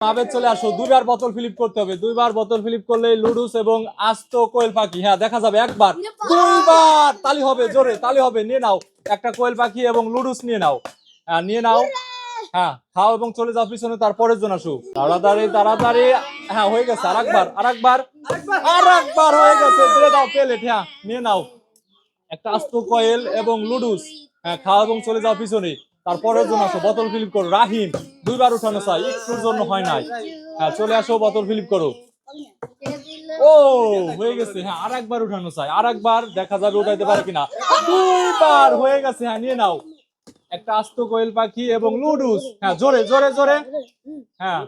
আবেদ চলে আসো। দুইবার বোতল ফিলিপ করতে হবে। দুইবার বোতল ফিলিপ করলে লুডুস এবং আস্ত কোয়েল পাখি। হ্যাঁ দেখা যাবে একবার। দুইবার তালি হবে, জোরে তালি হবে। নিয়ে নাও। একটা কোয়েল পাখি এবং লুডুস নিয়ে নাও। হ্যাঁ নিয়ে নাও। হ্যাঁ খাও এবং চলে যাও পিছনে, তারপরের জন আসো তাড়াতাড়ি তাড়াতাড়ি। হ্যাঁ হয়ে গেছে। আর একবার আর একবার আর একবার হয়ে গেছে। দিয়ে দাও প্লেট। হ্যাঁ নিয়ে নাও। একটা আস্ত কয়েল এবং লুডুস। হ্যাঁ খাও এবং চলে যাও পিছনে। তারপরের জন্য আসো। বোতল ফিলিপ করো। রাহিম। দুইবার উঠানো চাই, একটুর জন্য হয় নাই। হ্যাঁ চলে আসো, বোতল ফিলিপ করো। ও, হয়ে গেছে হ্যাঁ আর একবার উঠানো চাই আর একবার দেখা যাবে উঠাইতে পারে কিনা। দুইবার হয়ে গেছে হ্যাঁ নিয়ে নাও। একটা আস্ত কোয়েল পাখি এবং লুডুস। হ্যাঁ জোরে জোরে জোরে। হ্যাঁ।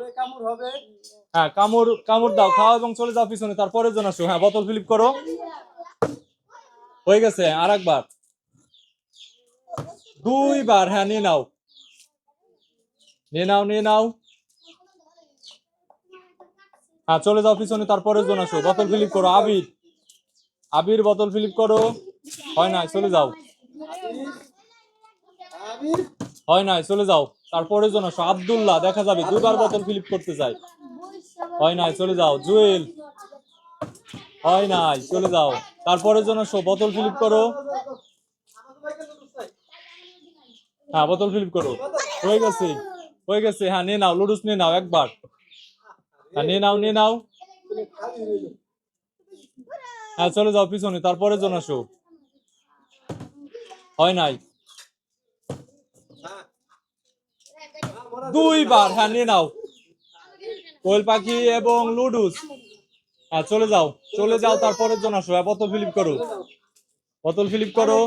হ্যাঁ কামড় কামড় দাও, খাও এবং চলে যাও পিছনে, তারপরের জন্য আসো। হ্যাঁ বোতল ফিলিপ করো। হয়ে গেছে আর একবার দুইবার হ্যাঁ নিয়ে নাও। নিয়ে নাও নিয়ে নাও। হ্যাঁ চলে যাও পিছনে তারপরের জন্য আসো। বোতল ফিলিপ করো, আবির। আবির, বোতল ফিলিপ করো। হয় না চলে যাও। হয় নাই, চলে যাও। তারপরের জন্য আসো। আব্দুল্লাহ, দেখা যাবে দুইবার বোতল ফিলিপ করতে চাই হয় নাই, চলে যাও। জুয়েল। হয় নাই, চলে যাও। তারপরের জন্য আসো, বোতল ফিলিপ করো। হ্যাঁ বোতল ফিলিপ করো। হয়ে গেছে। হয়ে গেছে হ্যাঁ নিয়ে নাও, লুডুস নিয়ে নাও একবার। হ্যাঁ নিয়ে নাও নিয়ে নাও। হ্যাঁ চলে যাও পিছনে, তারপরের জন্য আসো হয় নাই। দুইবার হ্যাঁ নিয়ে নাও। কোয়েল পাখি এবং লুডুস। হ্যাঁ চলে যাও চলে যাও, তারপরের জন্য আসো হ্যাঁ বোতল ফিলিপ করো। বোতল ফিলিপ করো।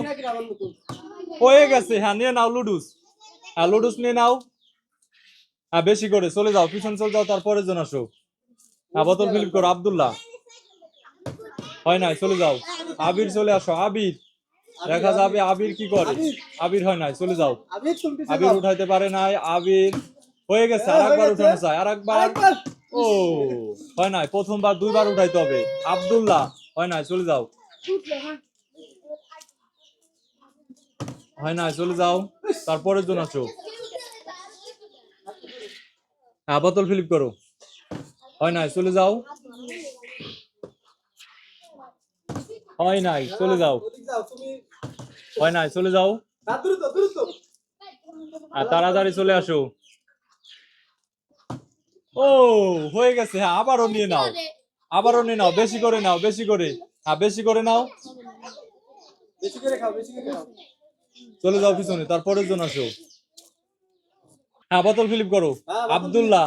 হয়ে গেছে হ্যাঁ নিয়ে নাও, লুডুস। হ্যাঁ লুডুস নিয়ে নাও। হ্যাঁ বেশি করে চলে যাও পিছন চলে যাও তারপরের জন আসো। হ্যাঁ বোতল ফিলিপ করো আব্দুল্লাহ। হয় নাই চলে যাও। আবির চলে আসো আবির। দেখা যাবে আবির কি করে। আবির হয় নাই চলে যাও। আবির। উঠাইতে পারে নাই আবির। হয়ে গেছে আর একবার উঠানো চাই আর একবার আরেকবার। ও হয় নাই প্রথমবার দুইবার উঠাইতে হবে। আব্দুল্লাহ হয় নাই চলে যাও। হয় নাই চলে যাও তারপরের জন্য আছো হ্যাঁ বোতল ফিলিপ করো। হয় নাই চলে যাও। হয় নাই চলে যাও। হয় নাই চলে যাও। আর তাড়াতাড়ি চলে আসো। ও হয়ে গেছে হ্যাঁ আবারও নিয়ে নাও। আবারও নিয়ে নাও বেশি করে নাও বেশি করে। হ্যাঁ বেশি করে নাও। বেশি করে খাও বেশি করে খাও। চলে যাও পিছনে তারপরের জন্য আসো। হ্যাঁ বোতল ফিলিপ করো। হ্যাঁ, আব্দুল্লাহ।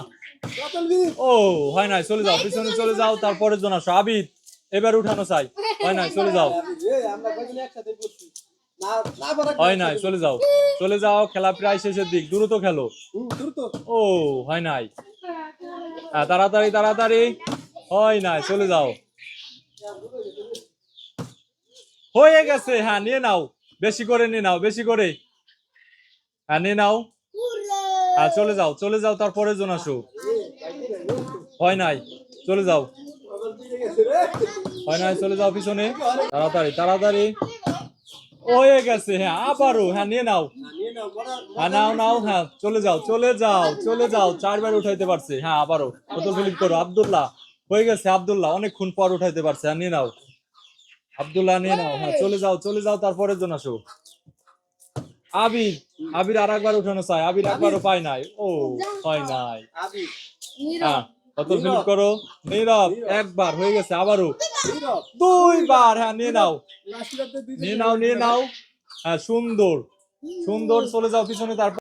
ও হয় নাই চলে যাও পিছনে চলে যাও তারপরের জন্য আসো। আবিদ এবার উঠানো চাই। হয় নাই চলে যাও। এই আমরা কয়জন একসাথে পড়ছি না না হয় নাই চলে যাও। চলে যাও খেলা প্রায় শেষের দিক দ্রুত খেলো। ও হয় নাই। হ্যাঁ তাড়াতাড়ি তাড়াতাড়ি। হয় নাই চলে যাও। হয়ে গেছে হ্যাঁ নিয়ে নাও। বেশি করে নিয়ে নাও বেশি করে। হ্যাঁ নিয়ে নাও। হ্যাঁ চলে যাও চলে যাও, তারপরে জন আসো। হয় নাই, চলে যাও। হয় নাই, চলে যাও পিছনে। তাড়াতাড়ি তাড়াতাড়ি। হয়ে গেছে হ্যাঁ আবারও হ্যাঁ নিয়ে নাও। নাও হ্যাঁ নাও নাও হ্যাঁ চলে যাও চলে যাও চলে যাও, চারবার উঠাইতে পারছে। হ্যাঁ আবারও বোতল ফিলিপ করো, আব্দুল্লাহ। হয়ে গেছে, আব্দুল্লাহ, অনেকক্ষণ পর উঠাইতে পারছে হ্যাঁ নিয়ে নাও। আব্দুল্লাহ, নিয়ে নাও হ্যাঁ চলে যাও চলে যাও তারপরের জন্য আসো। আবির আবির আর একবার উঠানো চাই আবির একবারও পায় নাই। ও হয় নাই। আবির হ্যাঁ বোতল ফিলিপ করো। নীরব একবার হয়ে গেছে আবারও। দুইবার হ্যাঁ নিয়ে নাও। নিয়ে নাও নিয়ে নাও। হ্যাঁ সুন্দর। সুন্দর চলে যাও পিছনে তারপর